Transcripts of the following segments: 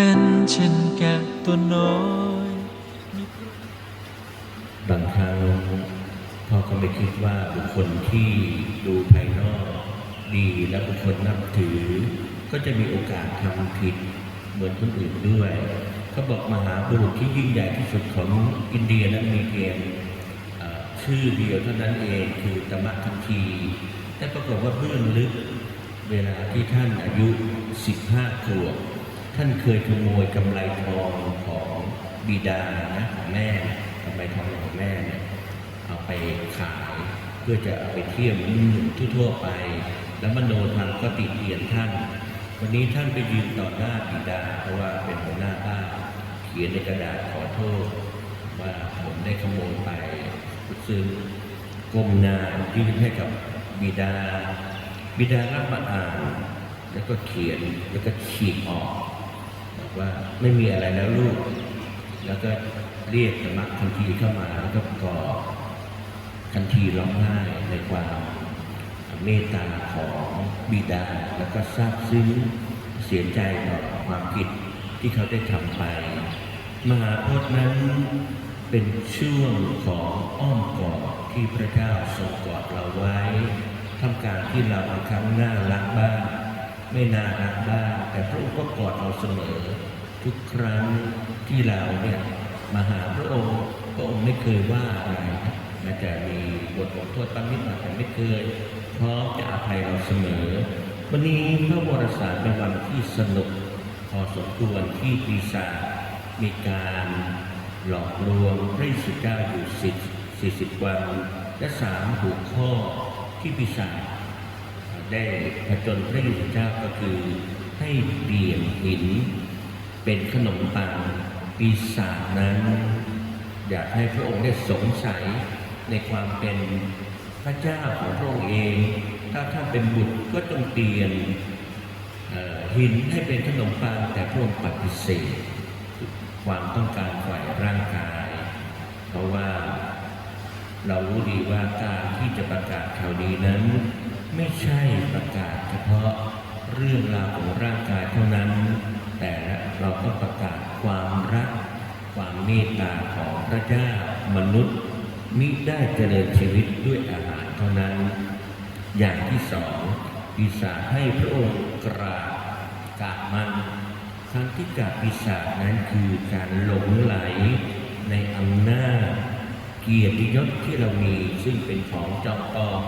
เป็นเช่นแกะตัวน้อย บางครั้งพ่อก็ไม่คิดว่าบุคคลที่ดูภายนอกดีและบุคคลนับถือ ก็จะมีโอกาสทำผิดเหมือนคนอื่นด้วยเขาบอกมหาบุรุษที่ยิ่งใหญ่ที่สุดของอินเดียนั้นมีเพียงชื่อเดียวเท่านั้นเองคือตมะคันธีแต่ปรากฏว่าเบื้องลึกเวลาที่ท่านอายุ 15ขวบ ท่านเคยขโมยกำไรทองของบิดานะของแม่กำไรทองของแม่เนี่ยเอาไปขายเพื่อจะเอาไปเที่ยวหมือนหนุ่มทั่วไป แล้วมโนธรรมก็ติเตียนท่าน วันนี้ท่านไปยืนต่อหน้าบิดา เพราะว่าเป็นหัวหน้าบ้านเขียนในกระดาษขอโทษ ว่าผมได้ขโมยไปซึ่งก้มนายื่นให้กับบิดา บิดารับมาอ่านแล้วก็เขียนแล้วก็ฉีกออก ว่าไม่มีอะไรแล้วลูก แล้วก็เรียกธรรมะทันทีเข้ามาแล้วก็กอดทันทีร้องไห้ในความเมตตาของบิดา แล้วก็ซาบซึ้งเสียใจต่อความผิดที่เขาได้ทำไป มหาพจน์นั้นเป็นช่วงของอ้อมกอดที่พระเจ้าทรงกอดเราไว้ทำการที่เราบางครั้งน่ารักบ้าง ไม่นารักบ้างแต่พระองค์ก็กอดเราเสมอ ทุกครั้งที่เราเนี่ยมาหาพระองค์พระองค์ไม่เคยว่าอะไรแม้แต่มีบทลงโทษตั้งนิดหน่อยแต่ไม่เคยพร้อมจะอภัยเราเสมอ วันนี้พระวรสารเป็นวันที่สนุกพอสมควรที่ปีศาจมีการหลอกลวงพระเยซูเจ้าอยู่สิบสี่สิบวัน และสามหัวข้อที่ปีศาจ ได้ผจญพระเยซูเจ้าก็คือ ให้เปลี่ยนหิน เป็นขนมปังปีศาจนั้น อยากให้พระองค์ได้สงสัยในความเป็นพระเจ้าของพระองค์เอง ถ้าท่านเป็นบุตรก็ต้องเปลี่ยนหินให้เป็นขนมปังแต่พระองค์ปฏิเสธความต้องการฝ่ายร่างกาย เพราะว่าเรารู้ดีว่าการที่จะประกาศข่าวดีนั้น ไม่ใช่ประกาศเฉพาะเรื่องราวของร่างกายเท่านั้น แต่เราต้องประกาศความรัก ความเมตตาของพระเจ้ามนุษย์มิได้เจริญชีวิตด้วยอาหารเท่านั้น อย่างที่สองปีศาจให้พระองค์กราบกาบมันครั้งที่กราบปีศาจนั้นคือการหลงไหลในอำนาจเกียรติยศที่เรามีซึ่งเป็นของจอมปลอม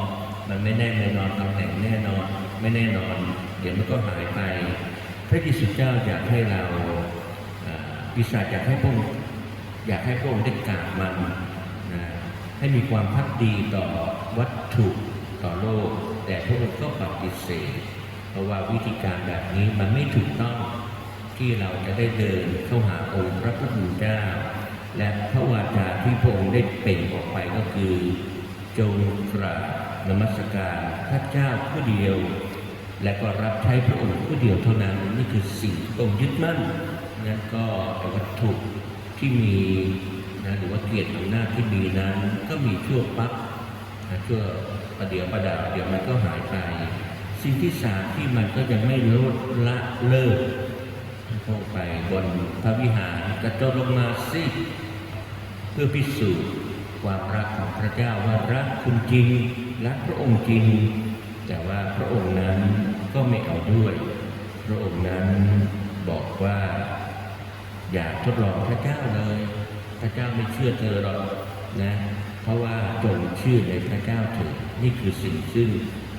มันไม่แน่แน่นอนตำแหน่งแน่นอนไม่แน่นอน เดี๋ยวมันก็หายไป พระเยซูเจ้าอยากให้เราปีศาจอยากให้พระองค์อยากให้พระองค์ได้กราบมันนะให้มีความพักดีต่อวัตถุต่อโลก แต่พระองค์ก็ปฏิเสธเพราะว่าวิธีการแบบนี้มันไม่ถูกต้องที่เราจะได้เดินเข้าหาองค์พระผู้เป็นเจ้า และพระวาจาที่พระองค์ได้เปล่งออกไปก็คือ จงกราบ นมัสการพระเจ้าผู้เดียว และก็รับใช้พระองค์ผู้เดียวเท่านั้นนี่คือสิ่งที่พระองค์ยึดมั่นงั้นก็วัตถุที่มีนะหรือว่าเกียรติอำนาจที่มีนั้น ก็มีชั่วปั๊บนะชั่วประเดี๋ยวประดาเดี๋ยวมันก็หายไป สิ่งที่สามที่มันก็ยังไม่ลดละเลิกพวกไปบนพระวิหารกระโจนลงมาสิเพื่อพิสูจน์ ความรักของพระเจ้าว่ารักคุณจริงรักพระองค์จริง แต่ว่าพระองค์นั้นก็ไม่เอาด้วย พระองค์นั้นบอกว่า อย่าทดลองพระเจ้าเลย พระเจ้าไม่เชื่อเธอหรอกนะ เพราะว่าจงเชื่อในพระเจ้าเถิดนี่คือสิ่งซึ่ง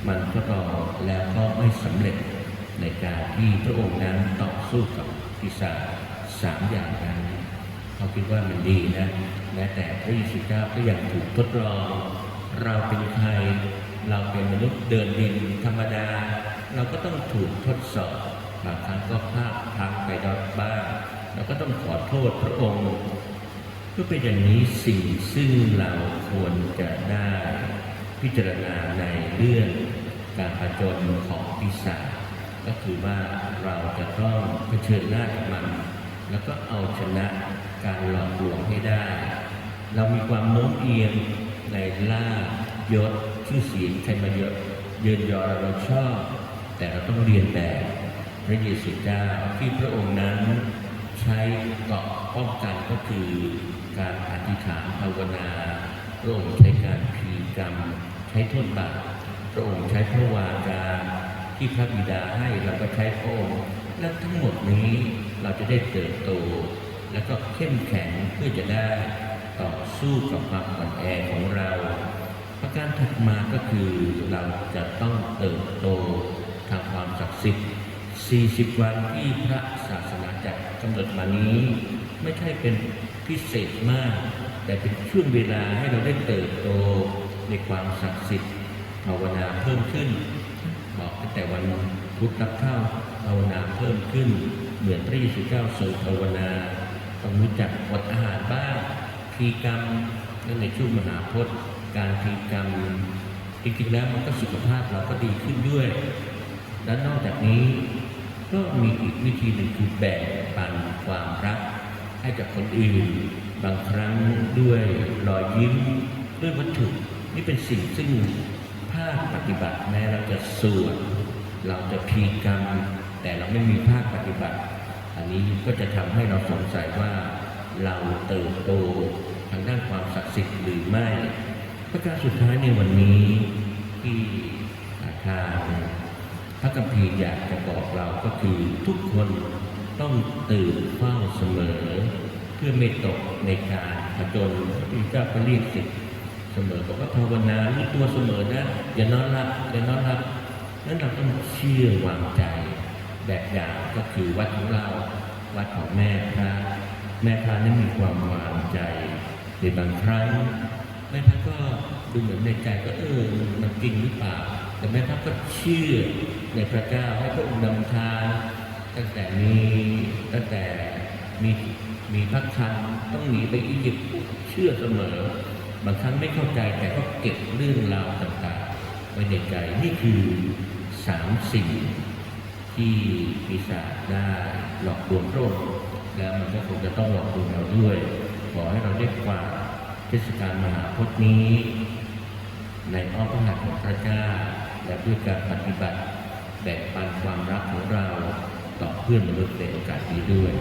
มันทดลองแล้วก็ไม่สำเร็จในการที่พระองค์นั้นต่อสู้กับปีศาจสามอย่างนั้น เขาคิดว่ามันดีนะแม้แต่พระเยซูเจ้าก็ยังถูกทดลองเราเป็นใครเราเป็นมนุษย์เดินดินธรรมดา เราก็ต้องถูกทดสอบบางครั้งก็พลาดพลังไปบ้างเราก็ต้องขอโทษพระองค์ก็เป็นอย่างนี้สิ่งซึ่งเราควรจะได้พิจารณาในเรื่องการผจญของปีศาจก็คือว่าเราจะต้องเผชิญหน้ากับมัน แล้วก็เอาชนะการหลอกลวงให้ได้ เรามีความโน้มเอียงในลาภยศชื่อเสียงใครมาเยอะเยินยอเราชอบ แต่เราต้องเรียนแบบพระเยซูเจ้าที่พระองค์นั้น ใช้เกาะป้องกันก็คือการอธิษฐานภาวนาพระองค์ใช้การพีกรรม ใช้โทษบาปพระองค์ใช้พระวาจา ที่พระบิดาให้เราก็ใช้พระองค์และทั้งหมดนี้เราจะได้เติบโต แล้วก็เข้มแข็งเพื่อจะได้ต่อสู้กับความอ่อนแอของเรา ประการถัดมาก็คือเราจะต้องเติบโตทางความศักดิ์สิทธิ์ 40 วันที่พระศาสนาจักรกำหนดมานี้ ไม่ใช่เป็นพิเศษมาก แต่เป็นช่วงเวลาให้เราได้เติบโตในความศักดิ์สิทธิ์ภาวนาเพิ่มขึ้น ตั้งแต่วันพุธรับเข้าภาวนาเพิ่มขึ้น เหมือนพระเยซูเจ้าทรงภาวนาต้องรู้จักอดอาหารบ้างพีกรรมนั่นในช่วงมหาพจน์ การพีกรรมจริงๆแล้วมันก็สุขภาพเราก็ดีขึ้นด้วย และนอกจากนี้ก็มีอีกวิธีหนึ่งคือแบ่งปันความรัก ให้กับคนอื่น บางครั้งด้วยรอยยิ้มด้วยวัตถุนี่เป็นสิ่งซึ่ง ภาคปฏิบัติแม้เราจะสวดเราจะพีกรรม แต่เราไม่มีภาคปฏิบัติ อันนี้ก็จะทำให้เราสงสัยว่าเราเติบโตทางด้านความศักดิ์สิทธิ์หรือไม่ ประการสุดท้ายในวันนี้ที่ทางพระกัมภีอยากจะบอกเราก็คือทุกคนต้องตื่นเฝ้าเสมอ เพื่อไม่ตกในการผจญพระพุทธเจ้าเรียกสิทธิ เสมอบอกว่าภาวนารู้ตัวเสมอนะอย่านอนหลับอย่านอนหลับนั้นเราต้องเชื่อวางใจแบบอย่างก็คือวัดของเราวัดของแม่พระแม่พระนั้นมีความวางใจในบางครั้งแม่พักก็ดูเหมือนในใจก็เออมันจริงหรือเปล่า แต่แม่พักก็เชื่อในพระเจ้าให้พระองค์นำทางตั้งแต่มีตั้งแต่มีมีพักคันต้องหนีไปอียิปต์เชื่อเสมอ บางครั้งไม่เข้าใจแต่ก็เก็บเรื่องราวต่างๆ ไว้ในใจนี่คือสามสิ่งที่ปีศาจได้หลอกลวงโรคแล้วมันก็คงจะต้องหลอกลวงเราด้วย ขอให้เราได้ฝากเทศกาลมหาพจน์นี้ ในอ้อมพระหัตถ์ของพระเจ้าและด้วยการปฏิบัติแบ่งปันความรักของเราต่อเพื่อนมนุษย์ในโอกาสนี้ด้วย